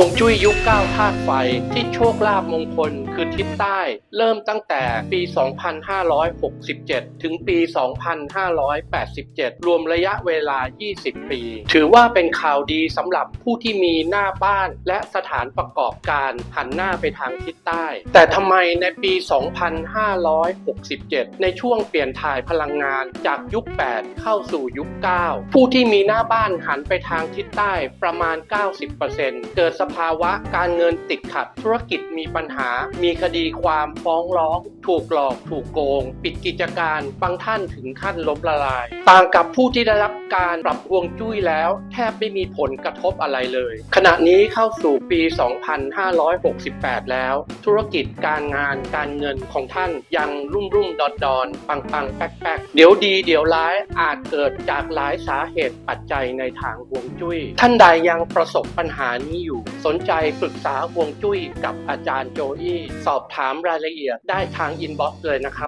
วงจุ้ยยุคเก้าธาตุไฟที่โชคลาภมงคลคือทิศใต้ เริ่มตั้งแต่ปี 2567 ถึงปี 2587 รวมระยะเวลา 20 ปี ถือว่าเป็นข่าวดีสำหรับผู้ที่มีหน้าบ้านและสถานประกอบการหันหน้าไปทางทิศใต้ แต่ทำไมในปี 2567 ในช่วงเปลี่ยนถ่ายพลังงานจากยุค 8 เข้าสู่ยุค 9 ผู้ที่มีหน้าบ้านหันไปทางทิศใต้ประมาณ 90%เกิดสภาวะการเงินติดขัด ธุรกิจมีปัญหา มีคดีความฟ้องร้อง ถูกหลอก ถูกโกง ปิดกิจการบางท่านถึงขั้นล้มละลาย ต่างกับผู้ที่ได้รับการปรับฮวงจุ้ยแล้ว แทบไม่มีผลกระทบอะไรเลย ขณะนี้เข้าสู่ปี 2568 แล้ว ธุรกิจการงานการเงินของท่านยังรุ่มรุ่มดอนดอนปังปังแป๊กแป๊กเดี๋ยวดีเดี๋ยวร้ายอาจเกิดจากหลายสาเหตุปัจจัยในทางฮวงจุ้ย ท่านใดยังประสบปัญหานี้อยู่ สนใจปรึกษาวงจุ้ยกับอาจารย์โจอี้สอบถามรายละเอียดได้ทางอินบ็อกซ์เลยนะครับ